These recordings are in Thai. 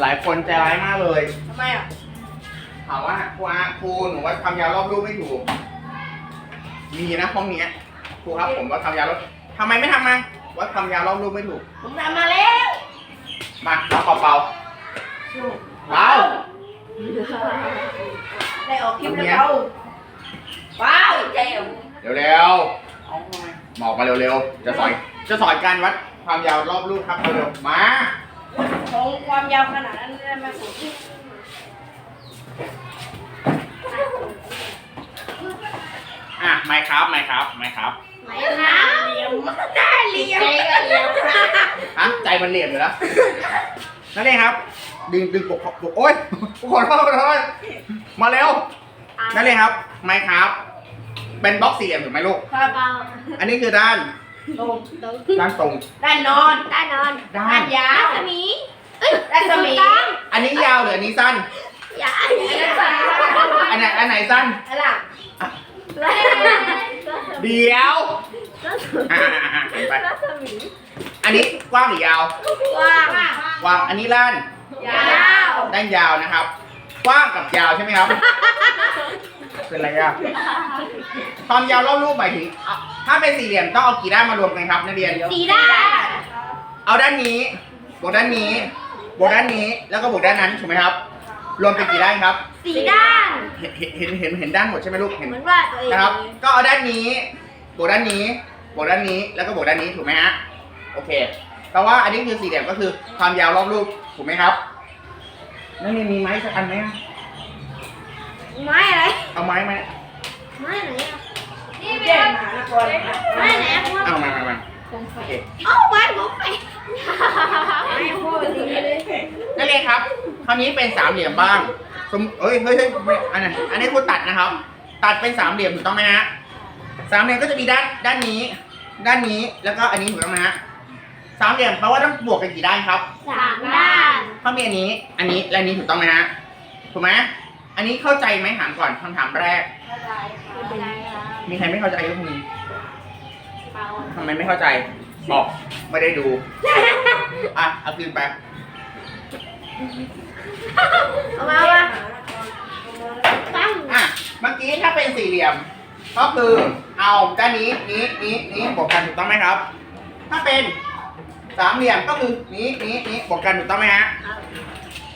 หลายคนใจร้ายมากเลยทำไมอะถามว่าครูอาครูหนูว่าทำยาวรอบรูปไม่ถูก มีนะห้องเนี้ยครูครับผมว่าทำยาวรอบทำไมไม่ทำมาว่าทำยาวรอบรูปไม่ถูก ผมทำมาแล้วมาเราเป่าเป่าเป่าได้ออกคลิปแล้วเราว้าวเจ๋วเร็วเร็วๆบอกมาเร็วๆจะสอนจะสอนการวัดความยาวรอบรูปครับเร็วๆมาของความ ยาวขนาดนั้นได้ไหมผมอะไม่ครับไม่ครับไม่ครับไหนนะเหลี่ยมได้เหลี่ยมใจก็เหลี่ยมฮะใจมันเหลี่ยมอยู่แล้วนั่นเองครับ ดึงดึงปกปกโอ๊ยขอโทษขอโทษมาเร็วนั่นเองครับไม่ครับเป็นบล็อกสี่เหลี่ยมถูกไหมลูกครับอันนี้คือด้านตรงด้านตรงด้านนอนได้นอนด้าด้านนยาวรัศมี รัศมีอันนี้ยาวหรืออันนี้สั้น อย่าอันนี้อันไหนอันไหนสั้น อะไรเดี๋ยวอะอะอะหันไปรัศมีอันนี้กว้างหรือยาว กว้างกว้าง อันนี้ล้านยาวด้านยาวนะครับ กว้างกับยาวใช่ไหมครับ เป็นไรอะความยาวรอบรูปหมายถึงอะถ้าเป็นสี่เหลี่ยมต้องเอากี่ด้านมารวมกันครับนักเรียน สีด้านเอาด้านนี้บวกด้านนี้ บวกด้านนี้แล้วก็บวกด้านนั้นถูกไหมครับ รวมเป็นกี่ด้านครับสีด้านเห็นเห็นเห็นเห็นเห็นด้านหมดใช่ไหมลูกเห็นเหมือนว่าตัวเองนะครับ ก็เอาด้านนี้ บวกด้านนี้ บวกด้านนี้แล้วก็บวกด้านนี้ถูกไหมฮะโอเคแปลว่าอันนี้คือสี่เหลี่ยมก็คือความยาวรอบรูปถูกไหมครับนั่นนี่มีไม้สักอันไหมไม้อะไร เอาไม้มาไม้ไหนอะนี่เจ๋งมากนะก่อนไม้ไหนอะพวกเอามามามาโอเคเอ้าไม้ผมไป ไม่พูดดีเลย นั่นเองครับ คราวนี้เป็นสามเหลี่ยมบ้างสมเอ้ยเฮ้ยเฮ้ยไม่อันนั้นอันนี้คุณตัดนะครับ ตัดเป็นสามเหลี่ยมถูกต้องไหมฮะสามเหลี่ยมก็จะมีด้านด้านนี้ ด้านนี้แล้วก็อันนี้ถูกต้องไหมฮะสามเหลี่ยมแปลว่าต้องบวกกันกี่ด้านครับสามด้านถ้ามีอันนี้ อันนี้และอันนี้ถูกต้องไหมฮะถูกไหมอันนี้เข้าใจไหมถามก่อนคำถามแรกไม่เป็นไรครับมีใครไม่เข้าใจยกมือเปล่าทำไมไม่เข้าใจบอกไม่ได้ดู อะเอาคืนไป เอามาว่าตั้งอะเมื่อกี้ถ้าเป็นสี่เหลี่ยม ก็คือเอาด้านนี้นี้นี้นี้บวกกันถูกต้องไหมครับ ถ้าเป็นสามเหลี่ยมก็คือนี้นี้นี้บวกกันถูกต้องไหมฮะ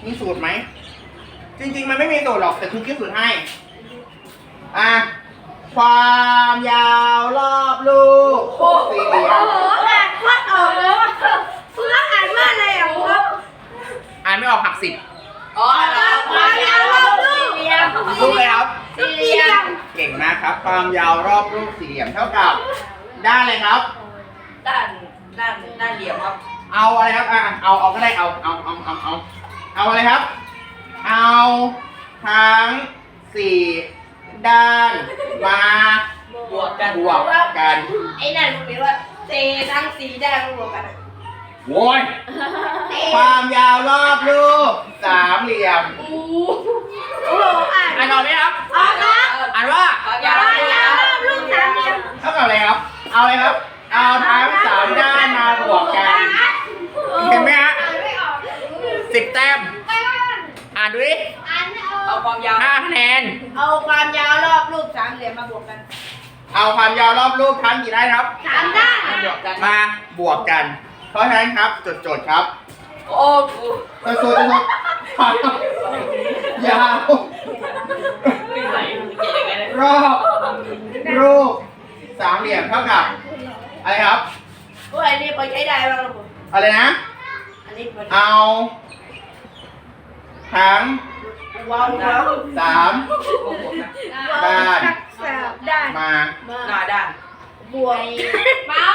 มีสูตรไหมจริง ๆ มันไม่มีสูตรหรอกแต่ครูคิดสูตรให้อะความยาวรอบลูกสี่เหลี่ยโอ้มโหอ่านวัดออกเลยว่าคุณต้องอ่านว่าอะไรอะครับ อ่านไม่ออกหักสิบ อ๋อความยาวรอบลูกสี่เหลี่ยม รูปเลยครับ สี่เหลี่ยม เก่งมาก ครับความยาวรอบรูปสี่เหลี่ยมเท่ากับ ด้านเลยครับ ด้านด้านด้านเหลี่ยมครับ เอาอะไรครับอะเอาเอาก็ได้เอาเอาเอาเอาเอาเอาอะไรครับ เอาทั้งสี่ด้านมาบวกกันบวกกันไอ้นั่นมันเรียกว่าเซทั้งสี่ด้านบวกกันอะโว้ยความยาวรอบรูปสามเหลี่ยมโอ้โหอ่านอ่านออกไหมครับออกครับ อ่านว่าความยาวรอบลูกสามเหลี่ยมเท่ากับอะไรครับ เอาเลยครับ เอาทั้งสามด้านมาบวกกัน เห็นไหมฮะสิบแต้มอ่านดูดิเอาความยาวห้าคะแนน เอาความยาวรอบรูปสามเหลี่ยมมาบวกกันเอาความยาวรอบรูปทั้งกี่ด้านครับ สามด้านมาบวกกัน เพราะฉะนั้นครับจดโจทย์ครับโอ้กูจดโจทย์จดโจทย์ความยาว ไม่ไหว รอบรูปสามเหลี่ยมเท่ากับอะไรครับ โอ้ยอันนี้พอใช้ได้บ้างครับผมอะไรนะ อันนี้พอเอาทั้งว้าวว้าวสามด้านสามด้านมา หน้าด้านบวกเบา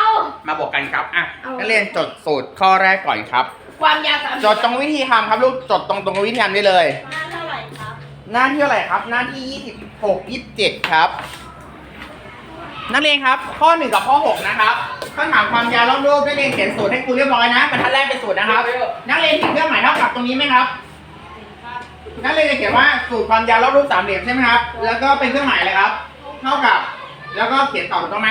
มาบวกกันครับอะนักเรียนจดสูตรข้อแรกก่อนครับ ความยาวสามจดตรงวิธีทำครับลูกจดตรงตรงวิธีทำได้เลย มาเท่าไหร่ครับหน้าที่เท่าไหร่ครับ หน้าที่26 27ครับ นักเรียนครับ ข้อ1กับข้อ6นะครับข้อถามความยาวรอบรูปนักเรียนเขียนสูตรให้ครูเรียบร้อยนะบรรทัดแรกเป็นสูตรนะครับ นักเรียนเขียนเครื่องหมายเท่ากับตรงนี้ไหมครับ นักเรียนจะเขียนว่าสูตรความยาวรอบรูปสามเหลี่ยมใช่ไหมครับ แล้วก็เป็นเครื่องหมายอะไรครับ เท่ากับ แล้วก็เขียนต่อถูกต้องไหม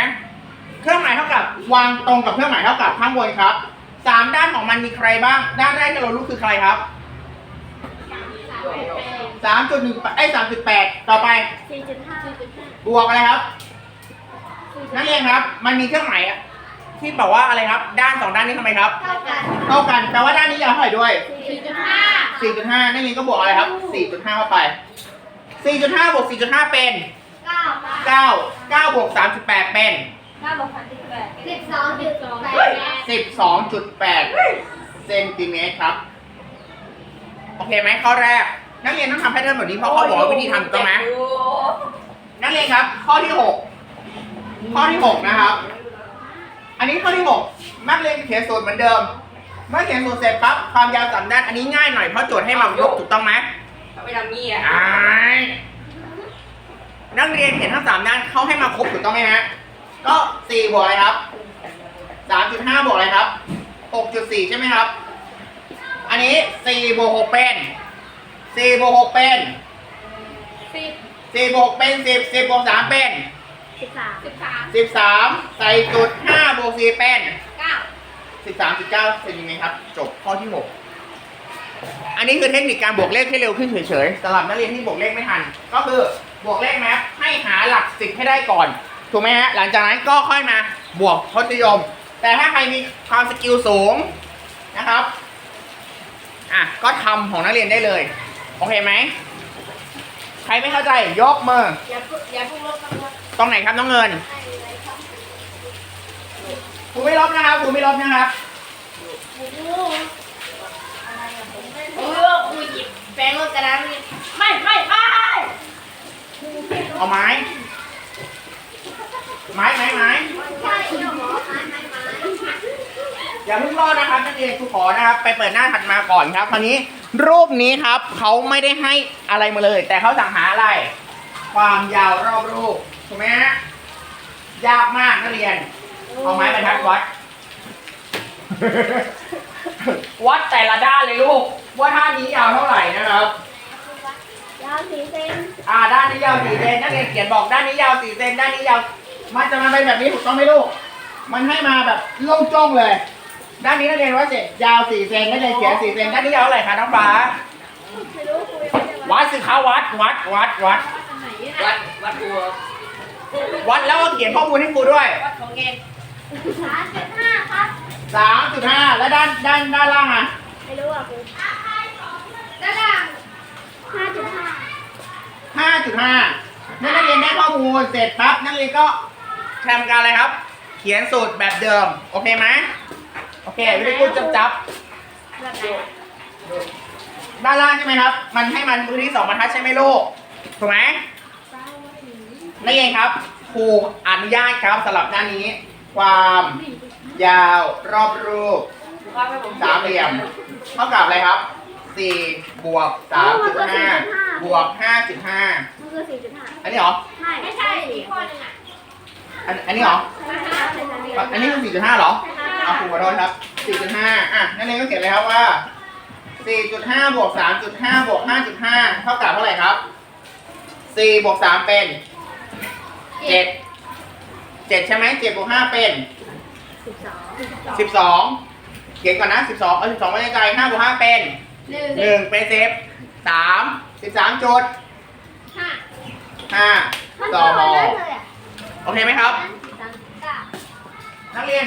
เครื่องหมายเท่ากับวางตรงกับเครื่องหมายเท่ากับข้างบนครับสามด้านของมันมีใครบ้าง ด้านแรกที่เรารู้คือใครครับ สามจุดหนึ่งไอ้สามจุดแปดต่อไปสี่จุดห้าบวกอะไรครับ นักเรียนครับ มันมีเครื่องหมายอะที่บอกว่าอะไรครับ ด้านสองด้านนี้ทำไมครับ เท่ากันเท่ากันแปลว่าด้านนี้ยาวเท่าไหร่ด้วย สี่จุดห้า4.5นักเรียนก็บวกอะไรครับ 4.5 เข้าไป 4.5บวก4.5 เป็น เก้า9 9บวก3.8 เป็นห้าบวกสามสิบแปดสิบสองจุดแปด12.8 เซนติเมตรครับ โอเคไหมข้อแรก นักเรียนต้องทำแพทเทิร์นแบบนี้เพราะเขาบอกว่าวิธีทำถูกต้องไหมนักเรียนครับ ข้อที่6ข้อที่6นะครับ อันนี้ข้อที่6นักเรียนเขียนสูตรเหมือนเดิม เมื่อเขียนสูตรเสร็จปั๊บความยาวสามด้านอันนี้ง่ายหน่อยเพราะโจทย์ให้มายกถูกต้องไหมไปทำมี่อะอ่านักเรียนเขียนทั้งสามด้านเขาให้มาครบถูกต้องไหมฮะก็สี่บวกอะไรครับสามจุดห้าบวกอะไรครับหกจุดสี่ใช่ไหมครับ อันนี้สี่บวกหกเป็น สี่บวกหกเป็นสิบสี่บวกหกเป็นสิบสิบบวกสามเป็นสิบสามสิบสามสิบสามใส่จุดห้าบวกสี่เป็นเก้าสิบสามจุดเก้าเซนติเมตรครับ จบข้อที่หกอันนี้คือเทคนิคการบวกเลขให้เร็วขึ้นเฉยๆสำหรับนักเรียนที่บวกเลขไม่ทัน ก็คือบวกเลขแมปให้หาหลักสิบให้ได้ก่อน ถูกไหมฮะหลังจากนั้นก็ค่อยมาบวกทศนิยม แต่ถ้าใครมีความสกิลสูงนะครับอะก็ทำของนักเรียนได้เลย โอเคไหม ใครไม่เข้าใจ ยกมือ อย่าเพิ่งอย่าเพิ่งลบกันนะตรงไหนครับน้องเงินครูไม่ลบนะครับครูไม่ลบนะครับเออคุยหยิบแปรงลบกระดานนี่ไม่ไม่ไม่เอาไม้ ไม้ไม้ไม้ ใช่เหรอไม้ไม้ไม้ อย่าเพิ่งรอดนะครับนักเรียนครูขอนะครับ ไปเปิดหน้าถัดมาก่อนครับคราวนี้รูปนี้ครับเขาไม่ได้ให้อะไรมาเลย แต่เขาสั่งหาอะไร ความยาวรอบรูปถูกไหมฮะยากมากนักเรียน เอาไม้บรรทัดวัด วัดแต่ละด้านเลยลูก ว่าท่านี้ยาวเท่าไหร่นะครับ ยาวสี่เซนอ่าด้านนี้ยาวสี่เซนนักเรียนเขียนบอกด้านนี้ยาวสี่เซนด้านนี้ยาว มันจะมาเป็นแบบนี้ถูกต้องไหมลูก มันให้มาแบบโล่งโจ้งเลย ด้านนี้นักเรียนว่าเสร็จยาวสี่เซนนักเรียนเขียนสี่เซนด้านนี้ยาวเท่าไหร่คะน้องฟ้าไม่รู้คุยไม่ได้วัดสิคะวัดวัดวัดวัดวัดวัดตัววัดแล้วก็เขียนข้อมูลให้ครูด้วยวัดของเกณฑ์สามจุดห้าครับสามจุดห้าแล้วด้านด้านด้านล่างอะไม่รู้อะครูด้านล่างห้าจุดห้าห้าจุดห้าเมื่อนักเรียนได้ข้อมูลเสร็จปั๊บนักเรียนก็ทำการอะไรครับ เขียนสูตรแบบเดิม โอเคไหม โอเคไม่ได้พูดจับจับแบบไหนด้านล่างใช่ไหมครับ มันให้มันพื้นที่สองบรรทัดใช่ไหมลูก ถูกไหมนี่เองครับครูอนุญาตครับสำหรับด้านนี้ ความยาวรอบรูปว่าไปผมสามเหลี่ยม เท่ากับอะไรครับ4บวก3.5บวก5.5มันคือสี่จุดห้าอันนี้เหรอใช่ไม่ใช่อีกข้อหนึ่งอะอันอันนี้เหรอใช่ครับใช่ครับอันนี้คือ4.5เหรอ เอาครูขอโทษครับ 4.5 อะนั่นเองก็เขียนเลยครับว่า 4.5 บวก 3.5 บวก 5.5 เท่ากับเท่าไหร่ครับ 4 บวก 3 เป็น 7 7 ใช่ไหม7บวก 5 เป็น สิบสองสิบสองเขียนก่อนนะสิบสองเอาสิบสองไว้ในใจห้าบวกห้าเป็น หนึ่งหนึ่งเป็นสิบสามสิบสามจุดห้าห้ามันต่ต่ออพอได้เลยอะโอเคไหมครับสามเก้า นักเรียน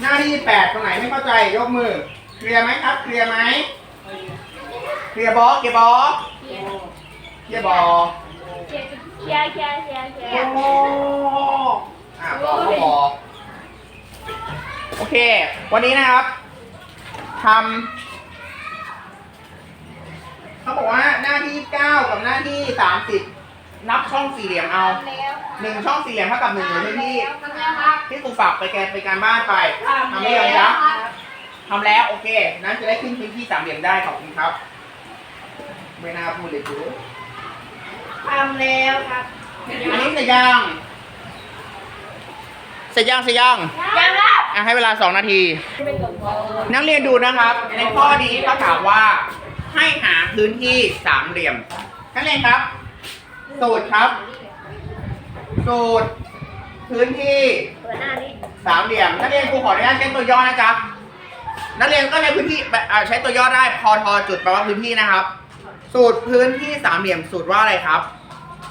หน้าที่แปดตรงไหนไม่เข้าใจยกมือ เคลียร์ไหมครับ เคลียร์ไหมเคลียร์บอเคลียร์บอเคลียร์บอเคลียร์เคลียร์เคลียร์เคลียร์เคลียร์โอ้อะบอก็บอโอเค วันนี้นะครับทำเขาบอกว่าหน้าที่เก้ากับหน้าที่สามสิบ นับช่องสี่เหลี่ยมเอาแล้วหนึ่งช่องสี่เหลี่ยมเท่ากับหนึ่งหรือไม่ที่ทำแล้วครับที่ครูฝากไปแกนไปการบ้านไปทำได้ยังครับทำแล้วโอเค นั้นจะได้ขึ้นพื้นที่สามเหลี่ยมได้ขอบคุณครับ ไม่น่าพูดเลยกูทำแล้วครับอันนี้เสร็จยังเสร็จยังเสร็จยังยังครับอะให้เวลาสองนาทีไม่ตรงพอนักเรียนดูนะครับ ในข้อนี้เขาถามว่าให้หาพื้นที่สามเหลี่ยมนักเรียนครับ สูตรครับ สูตร พื้นที่เปิดหน้านี้สามเหลี่ยม นักเรียนครูขออนุญาตเช็คตัวย่อนะจ๊ะ นักเรียนก็ใช้พื้นที่แบบอ่าใช้ตัวย่อได้ พอทอจุดแปลว่าพื้นที่นะครับ สูตรพื้นที่สามเหลี่ยม สูตรว่าอะไรครับ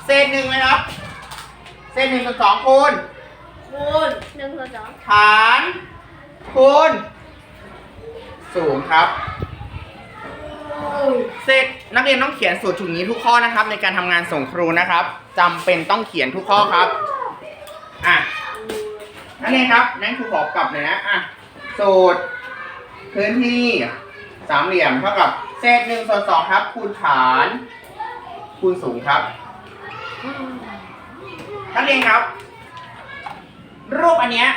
เศษหนึ่งไหมครับ เศษหนึ่งส่วนสองคูณ คูณหนึ่งส่วนสองฐานคูณสูงครับ เสร็จนักเรียนต้องเขียนสูตรถุงนี้ทุกข้อนะครับ ในการทำงานส่งครูนะครับจำเป็นต้องเขียนทุกข้อครับอะนักเรียนครับนั่นครูขอกลับหน่อยนะอะสูตรพื้นที่สามเหลี่ยมเท่ากับเศษหนึ่งส่วนสองครับคูณฐานคูณสูงครับนักเรียนครับ รูปอันเนี้ย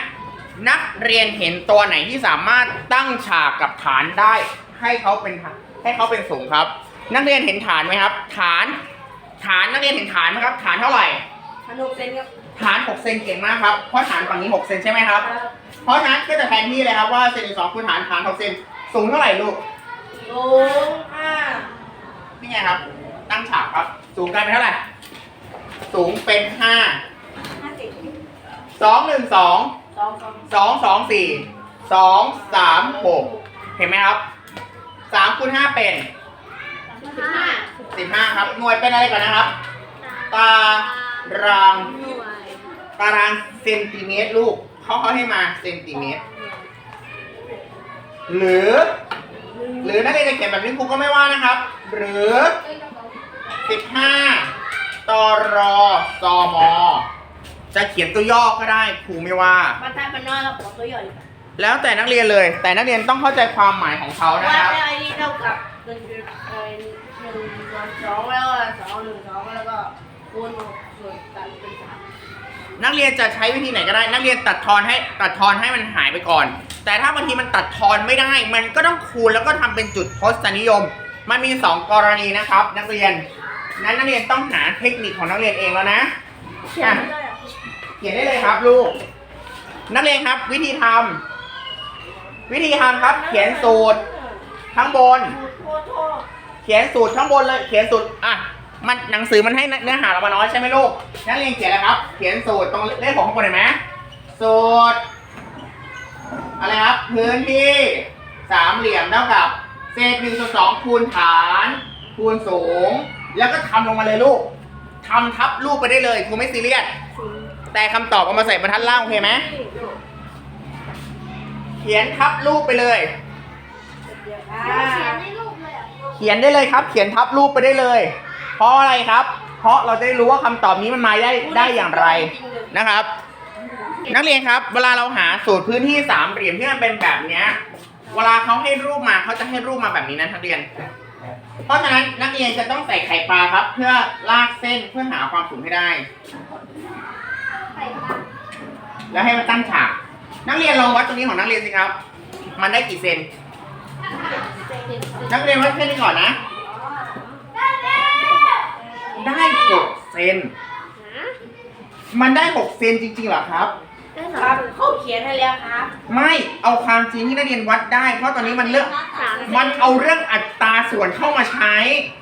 นักเรียนเห็นตัวไหนที่สามารถตั้งฉากกับฐานได้ให้เขาเป็นฐาน ให้เขาเป็นสูงครับ นักเรียนเห็นฐานไหมครับ ฐาน ฐานนักเรียนเห็นฐานไหมครับ ฐานเท่าไหร่ ขนมเซนครับ ฐาน 6 เซนเก่งมากครับเพราะฐานฝั่งนี้ 6 เซนใช่ไหมครับ เพราะฉะนั้นก็จะแทนที่เลยครับว่าเซนสองคูณฐานฐาน6เซนสูงเท่าไหร่ลูกสูงห้านี่ไงครับ ตั้งฉากครับ สูงกลายเป็นเท่าไหร่ สูงเป็นห้าห้าสิบสองหนึ่งสองสองสองสองสองสี่สองสามหกเห็นไหมครับ สามคูณห้าเป็นสิบห้าครับ หน่วยเป็นอะไรก่อนนะครับ ตาราง ตารางเซนติเมตรลูกเขาเขาให้มาเซนติเมตร หรือ หรือนักเรียนจะเขียนแบบนี้ครูก็ไม่ว่านะครับ หรือสิบห้าตรซมจะเขียนตัวย่อก็ได้ครูไม่ว่าบรรทัดมันนอยครับผมตัวใหญ่ แล้วแต่นักเรียนเลย แต่นักเรียนต้องเข้าใจความหมายของเขาว่านะครับ ไอ้นี่เท่ากับหนึ่งจุดเอ่อหนึ่งส่วนสองแล้วก็สองหนึ่งสองแล้วก็คูณหกส่วนกันเป็นสามนักเรียนจะใช้วิธีไหนก็ได้ นักเรียนตัดทอนให้ตัดทอนให้มันหายไปก่อน แต่ถ้าบางทีมันตัดทอนไม่ได้ มันก็ต้องคูณแล้วก็ทำเป็นจุดทศนิยม มันมี 2 กรณีนะครับ นักเรียนนั้นนักเรียนต้องหาเทคนิคของนักเรียนเองแล้วนะเขียนไม่ได้เหรอเขียนได้เลยครับลูก นักเรียนครับวิธีทำ วิธีทำครับ เขียนสูตรข้างบนโทษโทษเขียนสูตรข้างบนเลย เขียนสูตรอะมันหนังสือมันให้เนื้อหาเรามาน้อยใช่ไหมลูกนักเรียนเขียนแล้วครับ เขียนสูตรตรงเลขของข้างบนเห็นไหมสูตรอะไรครับพื้นที่สามเหลี่ยมเท่ากับเศษหนึ่งส่วนสองคูณฐานคูณสูง แล้วก็ทำลงมาเลยลูกทำทับรูปไปได้เลยครูไม่ซีเรียสแต่คำตอบเอามาใส่บรรทัดล่างโอเคไหม เขียนทับรูปไปเลยเดี๋ยวเขีอ่ายนให้ลูกเลยเหรอเขียนได้เลยครับ เขียนทับรูปไปได้เลย เพราะอะไรครับ เพราะเราจะได้รู้ว่าคำตอบนี้มันมาได้ได้อย่างไรนะครับ นักเรียนครับ เวลาเราหาสูตรพื้นที่สามเหลี่ยมที่มันเป็นแบบเนี้ย เวลาเขาให้รูปมาเขาจะให้รูปมาแบบนี้นะนักเรียน เพราะฉะนั้นนักเรียนจะต้องใส่ไข่ปลาครับ เพื่อลากเส้นเพื่อหาความสูงให้ได้ ใส่ปากแล้วให้มันตั้งฉาก นักเรียนลองวัดตรงนี้ของนักเรียนสิครับ มันได้กี่เซน นักเรียนวัดแค่นี้ก่อนนะ ได้หกเซน มันได้หกเซนจริงๆเหรอครับได้สคอรังบเขาเขียนให้แล้วครับไม่เอาความจริงที่นักเรียนวัดได้ เพราะตอนนี้มันเรื่องสามมันเอาเรื่องอัตราส่วนเข้ามาใช้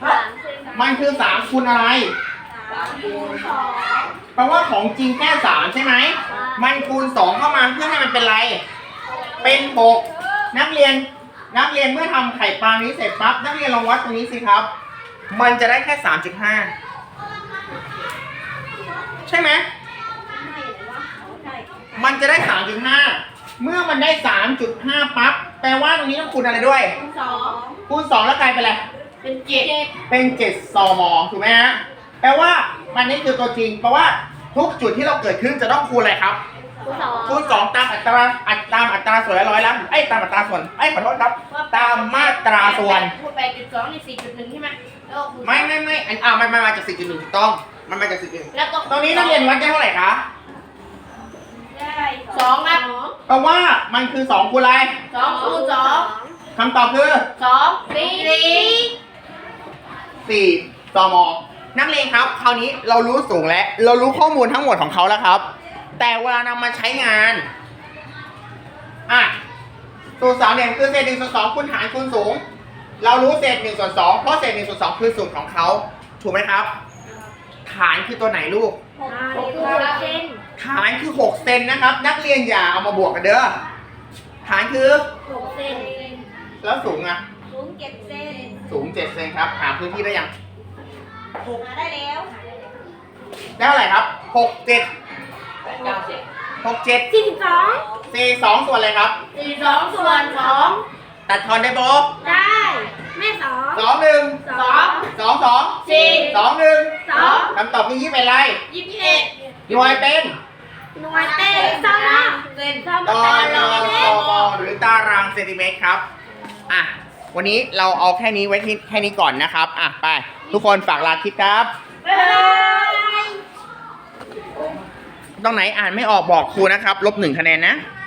สามเซนมันคือสามคูณอะไรสามคูณสอง แปลว่าของจริงแค่สามใช่ไหม มันคูณสองเข้ามาเพื่อให้มันเป็นไร เป็นหกนักเรียนนักเรียนเมื่อทำไข่ปลานี้เสร็จปั๊บนักเรียนลองวัดตรงนี้สิครับ มันจะได้แค่สามจุดห้าใช่ไหมมันจะได้สามจุดห้าเมื่อมันได้สามจุดห้าปั๊บแปลว่าตรงนี้ต้องคูณอะไรด้วยสองคูณสองแล้วกลายเป็นอะไรเป็นเจ็ดเป็นเจ็ดซมถูกไหมฮะ แปลว่ามันนี่คือตัวจริงแปลว่าทุกจุดที่เราเกิดขึ้นจะต้องคูณอะไรครับคูณสองคูณสองตามอัตราอัตามอัตราส่วนละร้อยละไอ้ยตามอัตราส่วนไอ้ยขอโทษครับ ตามมาตราส่วน พูดไปจุดสองนี่สี่จุดหนึ่งใช่ไหมแล้วก็คูณไม่ไม่ไม่อันอ่ามันมันมาจากสี่จุดหนึ่งถูกต้อง มันมาจากสี่จุดหนึ่งแล้วก็ตรงนี้นักเรียนวัดได้เท่าไหร่คะได้สองครับแปลว่ามันคือสองคูณอะไรสองคูณสองคำตอบคือสองสี่สี่ซม นักเรียนครับ คราวนี้เรารู้สูงแล้วเรารู้ข้อมูลทั้งหมดของเขาแล้วครับ แต่เวลานำมาใช้งานอะสูตรสามเหลี่ยมคือเศษหนึ่งส่วนสองคูณฐานคูณสูง เรารู้เศษหนึ่งส่วนสองเพราะเศษหนึ่งส่วนสองคือสูตรของเขาถูกไหมครับ ฐานคือตัวไหนลูกหกคูณเซนฐานคือหกเซนนะครับ นักเรียนอย่าเอามาบวกกันเด้อฐานคือ หกเซนแล้วสูงอะ สูงเจ็ดเซนสูงเจ็ดเซนครับ หาพื้นที่ได้ยัง หาได้แล้วได้เท่าไหร่ครับหกเจ็ดเก้าสิบหกเจ็ดสี่สิบสองสี่สองส่วนอะไรครับ สี่สองส่วนสองตัดทอนได้โบได้แม่สองสองหนึ่งสองสองสองสี่สองหนึ่งสองคำตอบคือยี่เป็นไรยี่สิบเอ็ดหน่วยเป็นหน่วยเต้นสองเส้นสองตอตารางงซมหรือตารางเซนติเมตรครับอะวันนี้เราเอาแค่นี้ไว้ที่แค่นี้ก่อนนะครับอะไป ทุกคนฝากลาคลิปครับบ๊ายบายตรงไหนอ่านไม่ออกบอกครูนะครับ ลบหนึ่งคะแนนนะ